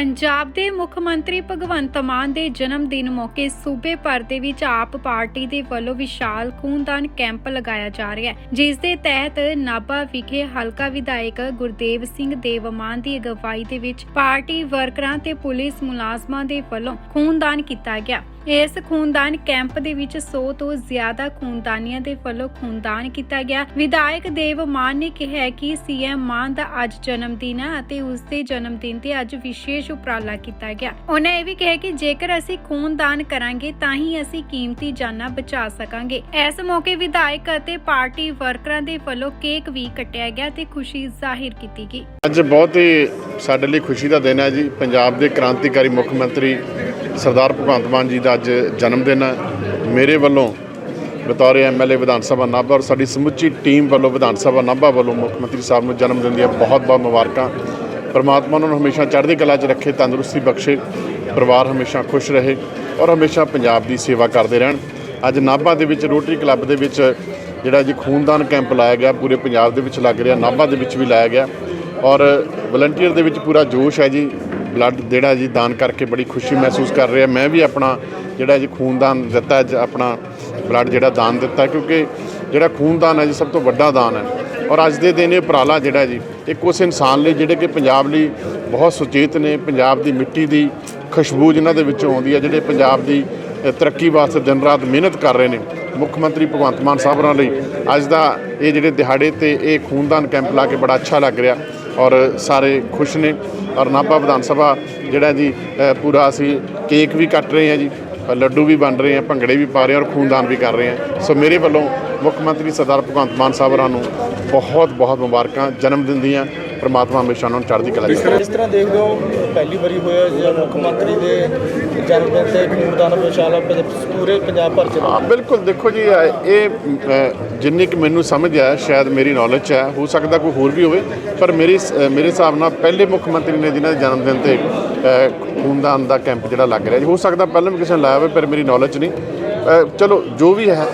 ਪੰਜਾਬ ਦੇ ਮੁੱਖ ਮੰਤਰੀ ਭਗਵੰਤ ਮਾਨ ਦੇ ਜਨਮ ਦਿਨ ਮੌਕੇ ਸੂਬੇ ਭਰ ਦੇ ਵਿੱਚ ਆਪ ਪਾਰਟੀ ਦੇ ਵੱਲੋਂ ਵਿਸ਼ਾਲ ਖੂਨਦਾਨ ਕੈਂਪ ਲਗਾਇਆ ਜਾ ਰਿਹਾ ਹੈ, ਜਿਸ ਦੇ ਤਹਿਤ ਨਾਭਾ ਵਿਖੇ ਹਲਕਾ ਵਿਧਾਇਕ ਗੁਰਦੇਵ ਸਿੰਘ ਦੇਵਮਾਨ ਦੀ ਅਗਵਾਈ ਦੇ ਵਿੱਚ ਪਾਰਟੀ ਵਰਕਰਾਂ ਤੇ ਪੁਲਿਸ ਮੁਲਾਜ਼ਮਾਂ ਦੇ ਵੱਲੋਂ ਖੂਨਦਾਨ ਕੀਤਾ ਗਿਆ। ਇਸ ਖੂਨਦਾਨ ਕੈਂਪ ਦੇ ਵਿੱਚ 100 ਤੋਂ ਜ਼ਿਆਦਾ ਖੂਨਦਾਨੀਆਂ ਦੇ ਵੱਲੋਂ ਖੂਨਦਾਨ ਕੀਤਾ ਗਿਆ। ਵਿਧਾਇਕ ਦੇਵ ਮਾਨ ਨੇ ਕਿਹਾ ਕਿ ਸੀਐਮ ਮਾਨ ਦਾ ਅੱਜ ਜਨਮ ਦਿਨ ਹੈ ਅਤੇ ਉਸ ਦੇ ਜਨਮ ਦਿਨ ਤੇ ਅੱਜ ਵਿਸ਼ੇਸ਼ ਉਪਰਾਲਾ ਕੀਤਾ ਗਿਆ। ਉਹਨਾਂ ਇਹ ਵੀ ਕਿਹਾ ਕਿ ਜੇਕਰ ਅਸੀਂ ਖੂਨਦਾਨ ਕਰਾਂਗੇ, ਤਾਂ ਹੀ ਅਸੀਂ ਕੀਮਤੀ ਜਾਨਾਂ ਬਚਾ ਸਕਾਂਗੇ। ਇਸ ਮੌਕੇ ਵਿਧਾਇਕ ਅਤੇ ਪਾਰਟੀ ਵਰਕਰਾਂ ਦੇ ਵੱਲੋਂ ਕੇਕ ਵੀ ਕੱਟਿਆ ਗਿਆ ਤੇ ਖੁਸ਼ੀ ਜ਼ਾਹਿਰ ਕੀਤੀ ਗਈ। ਅੱਜ ਬਹੁਤ ਹੀ ਸਾਡੇ ਲਈ ਖੁਸ਼ੀ ਦਾ ਦਿਨ ਹੈ ਜੀ। ਪੰਜਾਬ ਦੇ ਕ੍ਰਾਂਤੀਕਾਰੀ ਮੁੱਖ ਮੰਤਰੀ ਸਰਦਾਰ ਭਗਵੰਤ ਮਾਨ ਜੀ ਦਾ ਅੱਜ ਜਨਮ ਦਿਨ ਹੈ। ਮੇਰੇ ਵੱਲੋਂ ਬਤੌਰ ਐਮਐਲਏ ਵਿਧਾਨ ਸਭਾ ਨਾਭਾ ਔਰ ਸਾਡੀ ਸਮੁੱਚੀ ਟੀਮ ਵੱਲੋਂ ਵਿਧਾਨ ਸਭਾ ਨਾਭਾ ਵੱਲੋਂ ਮੁੱਖ ਮੰਤਰੀ ਸਾਹਿਬ ਨੂੰ ਜਨਮ ਦਿਨ ਦੀਆਂ ਬਹੁਤ ਬਹੁਤ ਮੁਬਾਰਕਾਂ। ਪਰਮਾਤਮਾ ਉਹਨਾਂ ਨੂੰ ਹਮੇਸ਼ਾ ਚੜ੍ਹਦੀ ਕਲਾ 'ਚ ਰੱਖੇ, ਤੰਦਰੁਸਤੀ ਬਖਸ਼ੇ, ਪਰਿਵਾਰ ਹਮੇਸ਼ਾ ਖੁਸ਼ ਰਹੇ ਔਰ ਹਮੇਸ਼ਾ ਪੰਜਾਬ ਦੀ ਸੇਵਾ ਕਰਦੇ ਰਹਿਣ। ਅੱਜ ਨਾਭਾ ਦੇ ਵਿੱਚ ਰੋਟਰੀ ਕਲੱਬ ਦੇ ਵਿੱਚ ਜਿਹੜਾ ਜੀ ਖੂਨਦਾਨ ਕੈਂਪ ਲਾਇਆ ਗਿਆ, ਪੂਰੇ ਪੰਜਾਬ ਦੇ ਵਿੱਚ ਲੱਗ ਰਿਹਾ, ਨਾਭਾ ਦੇ ਵਿੱਚ ਵੀ ਲਾਇਆ ਗਿਆ ਔਰ ਵਲੰਟੀਅਰ ਦੇ ਵਿੱਚ ਪੂਰਾ ਜੋਸ਼ ਹੈ ਜੀ, ਬਲੱਡ ਜਿਹੜਾ ਜੀ ਦਾਨ ਕਰਕੇ ਬੜੀ ਖੁਸ਼ੀ ਮਹਿਸੂਸ ਕਰ ਰਿਹਾ। ਮੈਂ ਵੀ ਆਪਣਾ ਜਿਹੜਾ ਜੀ ਖੂਨਦਾਨ ਦਿੱਤਾ ਆਪਣਾ ਬਲੱਡ ਜਿਹੜਾ ਦਾਨ ਦਿੱਤਾ ਕਿਉਂਕਿ ਜਿਹੜਾ ਖੂਨਦਾਨ ਹੈ ਜੀ ਸਭ ਤੋਂ ਵੱਡਾ ਦਾਨ ਹੈ। ਔਰ ਅੱਜ ਦੇ ਦਿਨ ਇਹ ਉਪਰਾਲਾ ਜਿਹੜਾ ਜੀ, ਇੱਕ ਉਸ ਇਨਸਾਨ ਲਈ ਜਿਹੜੇ ਕਿ ਪੰਜਾਬ ਲਈ ਬਹੁਤ ਸੁਚੇਤ ਨੇ, ਪੰਜਾਬ ਦੀ ਮਿੱਟੀ ਦੀ ਖੁਸ਼ਬੂ ਜਿਨ੍ਹਾਂ ਦੇ ਵਿੱਚੋਂ ਆਉਂਦੀ ਹੈ, ਜਿਹੜੇ ਪੰਜਾਬ ਦੀ ਤਰੱਕੀ ਵਾਸਤੇ ਦਿਨ ਰਾਤ ਮਿਹਨਤ ਕਰ ਰਹੇ ਨੇ। ਮੁੱਖ ਮੰਤਰੀ ਭਗਵੰਤ ਮਾਨ ਸਾਹਿਬ ਹੋਰਾਂ ਲਈ ਅੱਜ ਦਾ ਇਹ ਜਿਹੜੇ ਦਿਹਾੜੇ ਤੇ ਇਹ ਖੂਨਦਾਨ ਕੈਂਪ ਲਾ ਕੇ ਬੜਾ ਅੱਛਾ ਲੱਗ ਰਿਹਾ ਔਰ ਸਾਰੇ ਖੁਸ਼ ਨੇ। ਔਰ ਨਾਭਾ ਵਿਧਾਨ ਸਭਾ ਜਿਹੜਾ ਜੀ ਪੂਰਾ ਅਸੀਂ ਕੇਕ ਵੀ ਕੱਟ ਰਹੇ ਹਾਂ ਜੀ, ਲੱਡੂ ਵੀ ਬਣ ਰਹੇ ਹਾਂ, ਭੰਗੜੇ ਵੀ ਪਾ ਰਹੇ ਹਾਂ ਔਰ ਖੂਨਦਾਨ ਵੀ ਕਰ ਰਹੇ ਹਾਂ। ਸੋ ਮੇਰੇ ਵੱਲੋਂ ਮੁੱਖ ਮੰਤਰੀ ਸਰਦਾਰ ਭਗਵੰਤ ਮਾਨ ਸਾਹਿਬ ਹੋਰਾਂ ਨੂੰ ਬਹੁਤ ਬਹੁਤ ਮੁਬਾਰਕਾਂ ਜਨਮ ਦਿਨ ਦੀਆਂ ਪ੍ਰਮਾਤਮਾ ਹਮੇਸ਼ਾ ਉਹਨਾਂ ਨੂੰ ਚੜ੍ਹਦੀ ਕਲਾ ਰੱਖੇ। ਜਿਸ ਤਰ੍ਹਾਂ ਦੇਖਦੇ ਹੋ ਪਹਿਲੀ ਵਾਰੀ ਹੋਇਆ ਜਿਹੜਾ ਮੁੱਖ ਮੰਤਰੀ ਦੇ ਜਨਮ ਦਿਨ ਤੇ ਖੂਨਦਾਨ ਵਿਸ਼ਾਲਾ ਪੂਰੇ ਪੰਜਾਬ ਭਰ ਚ ਹਾਂ ਬਿਲਕੁਲ ਦੇਖੋ ਜੀ ਇਹ ਜਿੰਨੀ ਕਿ ਮੈਨੂੰ ਸਮਝ ਆ ਸ਼ਾਇਦ ਮੇਰੀ ਨੌਲੇਜ 'ਚ ਹੈ ਹੋ ਸਕਦਾ ਕੋਈ ਹੋਰ ਵੀ ਹੋਵੇ ਪਰ ਮੇਰੀ ਮੇਰੇ ਹਿਸਾਬ ਨਾਲ ਪਹਿਲੇ ਮੁੱਖ ਮੰਤਰੀ ਨੇ ਜਿਨ੍ਹਾਂ ਦੇ ਜਨਮ ਦਿਨ ਤੇ ਖੂਨਦਾਨ ਦਾ ਕੈਂਪ ਜਿਹੜਾ ਲੱਗ ਰਿਹਾ ਜੀ ਹੋ ਸਕਦਾ ਪਹਿਲਾਂ ਵੀ ਕਿਸੇ ਨੇ ਲਾਇਆ ਹੋਵੇ ਪਰ ਮੇਰੀ ਨੌਲੇਜ ਨਹੀਂ। ਚਲੋ, ਜੋ ਵੀ ਹੈ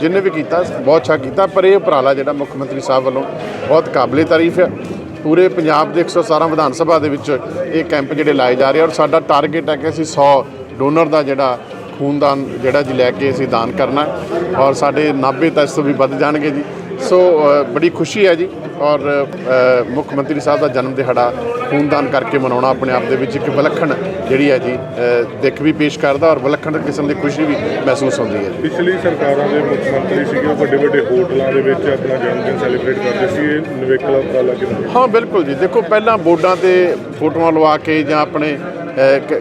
ਜਿੰਨੇ ਵੀ ਕੀਤਾ, ਬਹੁਤ ਅੱਛਾ ਕੀਤਾ, ਪਰ ਇਹ ਉਪਰਾਲਾ ਜਿਹੜਾ ਮੁੱਖ ਮੰਤਰੀ ਸਾਹਿਬ ਵੱਲੋਂ ਬਹੁਤ ਕਾਬਲੇ ਤਾਰੀਫ ਹੈ। ਪੂਰੇ ਪੰਜਾਬ ਦੇ 117 ਵਿਧਾਨ ਸਭਾ ਦੇ ਵਿੱਚ ਇਹ ਕੈਂਪ ਜਿਹੜੇ ਲਾਏ ਜਾ ਰਹੇ ਔਰ ਸਾਡਾ ਟਾਰਗੇਟ ਹੈ ਕਿ ਅਸੀਂ 100 ਡੋਨਰ ਦਾ ਜਿਹੜਾ ਖੂਨਦਾਨ ਜਿਹੜਾ ਜੀ ਲੈ ਕੇ ਅਸੀਂ ਦਾਨ ਕਰਨਾ ਔਰ ਸਾਡੇ 90 ਤਾਂ ਇਸ ਤੋਂ ਵੀ ਵੱਧ ਜਾਣਗੇ ਜੀ। ਸੋ ਬੜੀ ਖੁਸ਼ੀ ਹੈ ਜੀ ਔਰ ਮੁੱਖ ਮੰਤਰੀ ਸਾਹਿਬ ਦਾ ਜਨਮ ਦਿਹਾੜਾ ਖੂਨਦਾਨ ਕਰਕੇ ਮਨਾਉਣਾ ਆਪਣੇ ਆਪ ਦੇ ਵਿੱਚ ਇੱਕ ਵਿਲੱਖਣ ਜਿਹੜੀ ਹੈ ਜੀ ਦਿੱਖ ਵੀ ਪੇਸ਼ ਕਰਦਾ ਔਰ ਵਿਲੱਖਣ ਕਿਸਮ ਦੀ ਖੁਸ਼ੀ ਵੀ ਮਹਿਸੂਸ ਹੁੰਦੀ ਹੈ ਜੀ। ਪਿਛਲੀ ਸਰਕਾਰਾਂ ਦੇ ਮੁੱਖ ਮੰਤਰੀ ਸੀਗੇ ਉਹ ਵੱਡੇ ਵੱਡੇ ਹੋਟਲਾਂ ਦੇ ਵਿੱਚ ਆਪਣਾ ਜਨਮ ਦਿਨ ਸੈਲੀਬ੍ਰੇਟ ਕਰਦੇ ਸੀ। ਇਹ ਨਵੇਕਲਾ ਉਪਰਾਲਾ ਕਿਵੇਂ ਹਾਂ ਬਿਲਕੁਲ ਜੀ। ਦੇਖੋ ਪਹਿਲਾਂ ਬੋਰਡਾਂ ਤੇ ਫੋਟੋਆਂ ਲਵਾ ਕੇ ਜਾਂ ਆਪਣੇ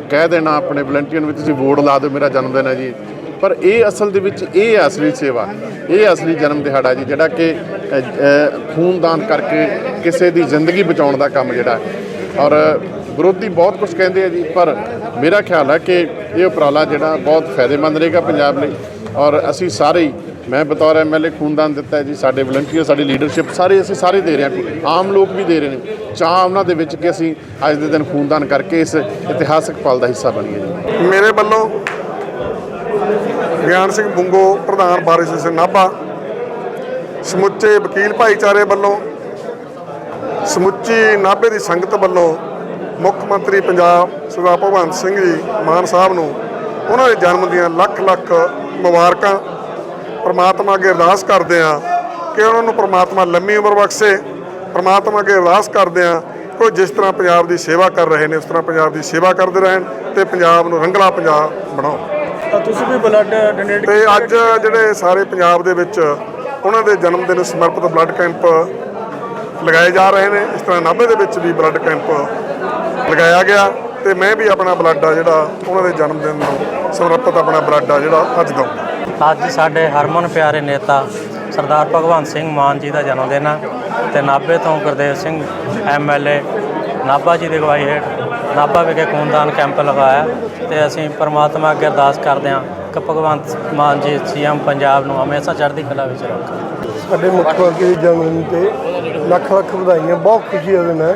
ਕਹਿ ਦੇਣਾ ਆਪਣੇ ਵਲੰਟੀਅਰ ਨੂੰ ਵੀ ਤੁਸੀਂ ਬੋਰਡ ਲਾ ਦਿਓ ਮੇਰਾ ਜਨਮ ਦਿਨ ਹੈ ਜੀ। ਪਰ ਇਹ ਅਸਲ ਦੇ ਵਿੱਚ ਇਹ ਅਸਲੀ ਸੇਵਾ। ਇਹ ਅਸਲੀ ਜਨਮ ਦਿਹਾੜਾ ਜੀ ਜਿਹੜਾ ਕਿ ਖੂਨਦਾਨ ਕਰਕੇ ਕਿਸੇ ਦੀ ਜ਼ਿੰਦਗੀ ਬਚਾਉਣ ਦਾ ਕੰਮ ਜਿਹੜਾ। ਔਰ ਵਿਰੋਧੀ ਬਹੁਤ ਕੁਝ ਕਹਿੰਦੇ ਆ ਜੀ, ਪਰ ਮੇਰਾ ਖਿਆਲ ਹੈ ਕਿ ਇਹ ਉਪਰਾਲਾ ਜਿਹੜਾ ਬਹੁਤ ਫਾਇਦੇਮੰਦ ਰਹੇਗਾ ਪੰਜਾਬ ਲਈ। ਔਰ ਅਸੀਂ ਸਾਰੇ ਹੀ, ਮੈਂ ਬਤੌਰ ਐਮਐਲਏ ਖੂਨਦਾਨ ਦਿੱਤਾ ਜੀ, ਸਾਡੇ ਵਲੰਟੀਅਰ, ਸਾਡੀ ਲੀਡਰਸ਼ਿਪ ਸਾਰੇ ਅਸੀਂ ਸਾਰੇ ਦੇ ਰਹੇ ਹਾਂ ਆਮ ਲੋਕ ਵੀ ਦੇ ਰਹੇ ਨੇ। ਚਾਹ ਉਹਨਾਂ ਦੇ ਵਿੱਚ ਕਿ ਅਸੀਂ ਅੱਜ ਦੇ ਦਿਨ ਖੂਨਦਾਨ ਕਰਕੇ ਇਸ ਇਤਿਹਾਸਕ ਪਲ ਦਾ ਹਿੱਸਾ ਬਣੀਏ ਜੀ। ਮੇਰੇ ਵੱਲੋਂ ਗਿਆਨ ਸਿੰਘ ਬੁੰਗੋ, ਪ੍ਰਧਾਨ ਬਾਰਿਸ਼ ਸਿੰਘ ਨਾਭਾ, ਸਮੁੱਚੇ ਵਕੀਲ ਭਾਈਚਾਰੇ ਵੱਲੋਂ ਸਮੁੱਚੀ ਨਾਭੇ ਦੀ ਸੰਗਤ ਵੱਲੋਂ ਮੁੱਖ ਮੰਤਰੀ ਪੰਜਾਬ ਸਰਦਾਰ ਭਗਵੰਤ ਸਿੰਘ ਜੀ ਮਾਨ ਸਾਹਿਬ ਨੂੰ ਉਹਨਾਂ ਦੇ ਜਨਮ ਦੀਆਂ ਲੱਖ ਲੱਖ ਮੁਬਾਰਕਾਂ। ਪ੍ਰਮਾਤਮਾ ਅੱਗੇ ਅਰਦਾਸ ਕਰਦੇ ਆ ਕਿ ਉਹਨਾਂ ਨੂੰ ਪ੍ਰਮਾਤਮਾ ਲੰਮੀ ਉਮਰ ਬਖਸ਼ੇ। ਪ੍ਰਮਾਤਮਾ ਅੱਗੇ ਅਰਦਾਸ ਕਰਦੇ ਆ ਕਿ ਜਿਸ ਤਰ੍ਹਾਂ ਪੰਜਾਬ ਦੀ ਸੇਵਾ ਕਰ ਰਹੇ ਨੇ ਉਸ ਤਰ੍ਹਾਂ ਪੰਜਾਬ ਦੀ ਸੇਵਾ ਕਰਦੇ ਰਹਿਣ ਤੇ ਪੰਜਾਬ ਨੂੰ ਰੰਗਲਾ ਪੰਜਾਬ ਬਣਾਓ ਤਾਂ ਤੁਸੀਂ ਵੀ ਬਲੱਡ ਡੋਨੇਟ ਤੇ ਅੱਜ ਜਿਹੜੇ ਸਾਰੇ ਪੰਜਾਬ ਦੇ ਵਿੱਚ ਉਹਨਾਂ ਦੇ ਜਨਮ ਦਿਨ ਸਮਰਪਿਤ ਬਲੱਡ ਕੈਂਪ ਲਗਾਏ ਜਾ ਰਹੇ ਨੇ। ਇਸ ਤਰ੍ਹਾਂ ਨਾਭੇ ਦੇ ਵਿੱਚ ਵੀ ਬਲੱਡ ਕੈਂਪ ਲਗਾਇਆ ਗਿਆ ਤੇ ਮੈਂ ਵੀ ਆਪਣਾ ਬਲੱਡ ਆ ਜਿਹੜਾ ਉਹਨਾਂ ਦੇ ਜਨਮ ਦਿਨ ਨੂੰ ਸਮਰਪਿਤ ਆਪਣਾ ਬਲੱਡ ਆ ਜਿਹੜਾ ਅੱਜ ਦਊਂਗਾ ਅੱਜ ਸਾਡੇ ਹਰਮਨ ਪਿਆਰੇ ਨੇਤਾ ਸਰਦਾਰ ਭਗਵੰਤ ਸਿੰਘ ਮਾਨ ਜੀ ਦਾ ਜਨਮ ਦਿਨ ਹੈ ਤੇ ਨਾਭੇ ਤੋਂ ਗੁਰਦੇਵ ਸਿੰਘ ਐਮਐਲਏ ਨਾਭਾ ਜੀ ਦੀ ਅਗਵਾਈ ਹੇਠ ਨਾਭਾ ਵਿਖੇ ਖੂਨਦਾਨ ਕੈਂਪ ਲਗਾਇਆ ਤੇ ਅਸੀਂ ਪਰਮਾਤਮਾ ਅੱਗੇ ਅਰਦਾਸ ਕਰਦੇ ਹਾਂ ਕਿ ਭਗਵੰਤ ਮਾਨ ਜੀ ਸੀਐਮ ਪੰਜਾਬ ਨੂੰ ਹਮੇਸ਼ਾ ਚੜ੍ਹਦੀ ਕਲਾ ਵਿੱਚ ਰੱਖਣ। ਸਾਡੇ ਮੁੱਖ ਮੰਤਰੀ ਜਨਮ ਦਿਨ ਤੇ ਲੱਖ ਲੱਖ ਵਧਾਈਆਂ, ਬਹੁਤ ਖੁਸ਼ੀ ਦਾ ਦਿਨ ਹੈ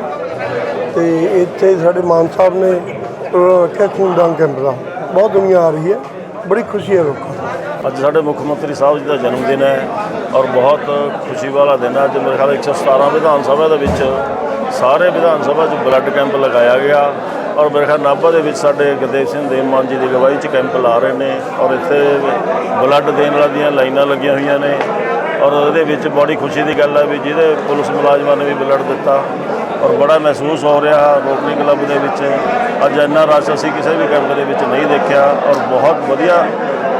ਤੇ ਇੱਥੇ ਸਾਡੇ ਮਾਨ ਸਾਹਿਬ ਨੇ ਰੱਖਿਆ ਖੂਨਦਾਨ ਕੈਂਪ ਦਾ। ਬਹੁਤ ਦੁਨੀਆ ਆ ਰਹੀ ਹੈ, ਬੜੀ ਖੁਸ਼ੀ ਹੈ ਲੋਕਾਂ ਨੂੰ। ਅੱਜ ਸਾਡੇ ਮੁੱਖ ਮੰਤਰੀ ਸਾਹਿਬ ਜੀ ਦਾ ਜਨਮ ਦਿਨ ਹੈ ਔਰ ਬਹੁਤ ਖੁਸ਼ੀ ਵਾਲਾ ਦਿਨ ਹੈ। ਅੱਜ ਮੇਰੇ ਖਿਆਲ 117 ਵਿਧਾਨ ਸਭਾ ਦੇ ਵਿੱਚ ਸਾਰੇ ਵਿਧਾਨ ਸਭਾ 'ਚ ਬਲੱਡ ਕੈਂਪ ਲਗਾਇਆ ਗਿਆ ਔਰ ਮੇਰੇ ਖਿਆਲ ਨਾਭਾ ਦੇ ਵਿੱਚ ਸਾਡੇ ਗੁਰਦੇਵ ਸਿੰਘ ਦੇਵਮਾਨ ਜੀ ਦੀ ਅਗਵਾਈ 'ਚ ਕੈਂਪ ਲਾ ਰਹੇ ਨੇ ਔਰ ਇੱਥੇ ਬਲੱਡ ਦੇਣ ਵਾਲੀਆਂ ਦੀਆਂ ਲਾਈਨਾਂ ਲੱਗੀਆਂ ਹੋਈਆਂ ਨੇ। ਔਰ ਉਹਦੇ ਵਿੱਚ ਬੜੀ ਖੁਸ਼ੀ ਦੀ ਗੱਲ ਹੈ ਵੀ ਜਿਹਦੇ ਪੁਲਿਸ ਮੁਲਾਜ਼ਮਾਂ ਨੇ ਵੀ ਬਲੱਡ ਦਿੱਤਾ ਔਰ ਬੜਾ ਮਹਿਸੂਸ ਹੋ ਰਿਹਾ ਰੋਟਰੀ ਕਲੱਬ ਦੇ ਵਿੱਚ। ਅੱਜ ਇੰਨਾ ਰਸ਼ ਅਸੀਂ ਕਿਸੇ ਵੀ ਕੈਂਪ ਦੇ ਵਿੱਚ ਨਹੀਂ ਦੇਖਿਆ ਔਰ ਬਹੁਤ ਵਧੀਆ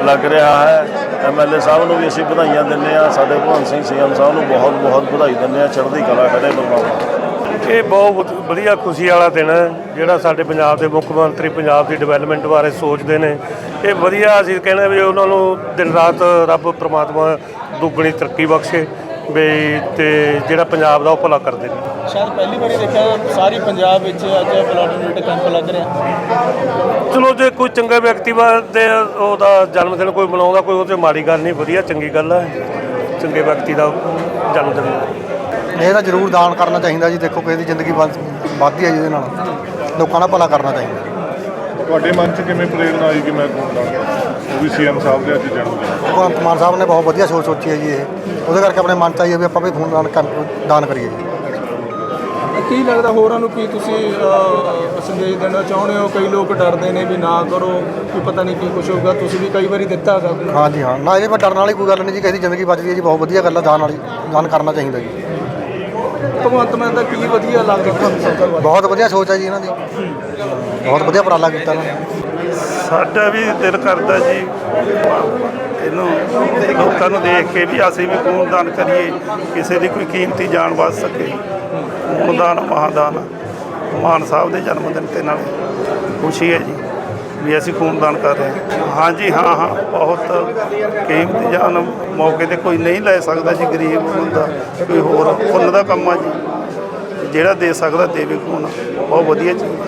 ਲੱਗ ਰਿਹਾ ਹੈ। ਐਮਐਲਏ ਸਾਹਿਬ ਨੂੰ ਵੀ ਅਸੀਂ ਵਧਾਈਆਂ ਦਿੰਦੇ ਆ ਸਾਡੇ ਭਗਵੰਤ ਸਿੰਘ ਸੀਐਮ ਸਾਹਿਬ ਨੂੰ ਬਹੁਤ ਬਹੁਤ ਵਧਾਈ ਦਿੰਦੇ ਆ ਚੜ੍ਹਦੀ ਕਲਾ ਕਰੇ ਪਰਮਾਤਮਾ ਇਹ ਬਹੁਤ ਵਧੀਆ ਖੁਸ਼ੀ ਵਾਲਾ ਦਿਨ ਹੈ, ਜਿਹੜਾ ਸਾਡੇ ਪੰਜਾਬ ਦੇ ਮੁੱਖ ਮੰਤਰੀ ਪੰਜਾਬ ਦੀ ਡਿਵੈਲਪਮੈਂਟ ਬਾਰੇ ਸੋਚਦੇ ਨੇ। ਇਹ ਵਧੀਆ ਅਸੀਂ ਕਹਿੰਦੇ ਵੀ ਉਹਨਾਂ ਨੂੰ ਦਿਨ ਰਾਤ ਰੱਬ ਪ੍ਰਮਾਤਮਾ ਦੁੱਗਣੀ ਤਰੱਕੀ ਬਖਸ਼ੇ ਵੀ ਤੇ ਜਿਹੜਾ ਪੰਜਾਬ ਦਾ ਉਹ ਭਲਾ ਕਰਦੇ ਨੇ। ਸ਼ਾਇਦ ਪਹਿਲੀ ਵਾਰੀ ਦੇਖਿਆ ਸਾਰੀ ਪੰਜਾਬ ਵਿੱਚ ਅੱਜ ਬਲੱਡ ਡੋਨੇਟ ਕੈਂਪ ਲੱਗ ਰਿਹਾ। ਚਲੋ ਜੇ ਕੋਈ ਚੰਗੇ ਵਿਅਕਤੀ ਦੇ ਉਹਦਾ ਜਨਮ ਦਿਨ ਕੋਈ ਮਨਾਉਂਦਾ ਕੋਈ ਉਹ ਤੇ ਮਾੜੀ ਗੱਲ ਨਹੀਂ ਵਧੀਆ ਚੰਗੀ ਗੱਲ ਹੈ ਚੰਗੇ ਵਿਅਕਤੀ ਦਾ ਜਨਮ ਦਿਨ ਇਹ ਤਾਂ ਜ਼ਰੂਰ ਦਾਨ ਕਰਨਾ ਚਾਹੀਦਾ ਜੀ। ਦੇਖੋ ਕਿਸੇ ਦੀ ਜ਼ਿੰਦਗੀ ਵੱਧ- ਵੱਧਦੀ ਹੈ ਜਿਹਦੇ ਨਾਲ। ਲੋਕਾਂ ਦਾ ਭਲਾ ਕਰਨਾ ਚਾਹੀਦਾ। ਤੁਹਾਡੇ ਮਨ 'ਚ ਕਿਵੇਂ ਪ੍ਰੇਰਣਾ ਆਈ ਕਿ ਮੈਂ ਖੂਨਦਾਨ ਕਰਾਂ ਉਹ ਵੀ ਸੀਐਮ ਸਾਹਿਬ ਦੇ ਅੱਜ ਜਨਮ ਦਿਨ। ਭਗਵੰਤ ਮਾਨ ਸਾਹਿਬ ਨੇ ਬਹੁਤ ਵਧੀਆ ਸੋਚ ਸੋਚੀ ਹੈ ਜੀ ਇਹ। ਉਹਦੇ ਕਰਕੇ ਆਪਣੇ ਮਨ ਚ ਆਈ ਹੈ ਵੀ ਆਪਾਂ ਵੀ ਖੂਨਦਾਨ ਕੈਂਪ ਦਾਨ ਕਰੀਏ ਜੀ। ਕੀ ਲੱਗਦਾ ਹੋਰਾਂ ਨੂੰ ਕੀ ਤੁਸੀਂ ਅਹ, ਸੰਦੇਸ਼ ਦੇਣਾ ਚਾਹੁੰਦੇ ਹੋ? ਕਈ ਲੋਕ ਡਰਦੇ ਨੇ ਵੀ ਨਾ ਕਰੋ ਕਿ ਪਤਾ ਨਹੀਂ ਕੀ ਕੁਝ ਹੋਊਗਾ। ਤੁਸੀਂ ਵੀ ਕਈ ਵਾਰੀ ਦਿੱਤਾ ਹੈਗਾ ਹਾਂਜੀ ਹਾਂ। ਨਾ ਇਹ ਮੈਂ ਡਰਨ ਵਾਲੀ ਕੋਈ ਗੱਲ ਨਹੀਂ ਜੀ। ਕਿਸੇ ਦੀ ਜ਼ਿੰਦਗੀ ਬਚਦੀ ਹੈ ਜੀ। ਬਹੁਤ ਵਧੀਆ ਗੱਲ ਹੈ ਦਾਨ ਵਾਲੀ ਦਾਨ ਕਰਨਾ ਚਾਹੀਦਾ ਜੀ। ਭਗਵੰਤ ਮਾਨ ਦਾ ਕੀ ਵਧੀਆ ਲੱਗ ਰਿਹਾ? ਤੁਹਾਨੂੰ ਬਹੁਤ ਵਧੀਆ ਸੋਚ ਹੈ ਜੀ ਇਹਨਾਂ ਦੀ। ਬਹੁਤ ਵਧੀਆ ਉਪਰਾਲਾ ਕੀਤਾ ਇਹਨਾਂ ਨੇ। ਸਾਡਾ ਵੀ ਦਿਲ ਕਰਦਾ ਜੀ ਇਹਨੂੰ ਲੋਕਾਂ ਨੂੰ ਦੇਖ ਕੇ ਵੀ ਅਸੀਂ ਵੀ ਖੂਨਦਾਨ ਕਰੀਏ ਕਿਸੇ ਦੀ ਕੋਈ ਕੀਮਤੀ ਜਾਨ ਬਚ ਸਕੇ। ਖੂਨਦਾਨ ਮਹਾਦਾਨ ਮਾਨ ਸਾਹਿਬ ਦੇ ਜਨਮ ਦਿਨ ਤੇ ਨਾਲ ਖੁਸ਼ੀ ਹੈ ਜੀ। ਵੀ ਅਸੀਂ ਖੂਨਦਾਨ ਕਰ ਰਹੇ ਹਾਂ। ਹਾਂਜੀ, ਹਾਂ ਹਾਂ, ਬਹੁਤ ਕੀਮਤੀ ਜਾਨ ਮੌਕੇ ਤੇ ਕੋਈ ਨਹੀਂ ਲੈ ਸਕਦਾ ਜੀ ਗਰੀਬ ਹੁੰਦਾ ਕੋਈ ਹੋਰ ਫੁੱਲ ਦਾ ਕੰਮ ਆ ਜੀ। ਜਿਹੜਾ ਦੇ ਸਕਦਾ ਦੇਵੇ ਖੂਨ। ਬਹੁਤ ਵਧੀਆ ਚੀਜ਼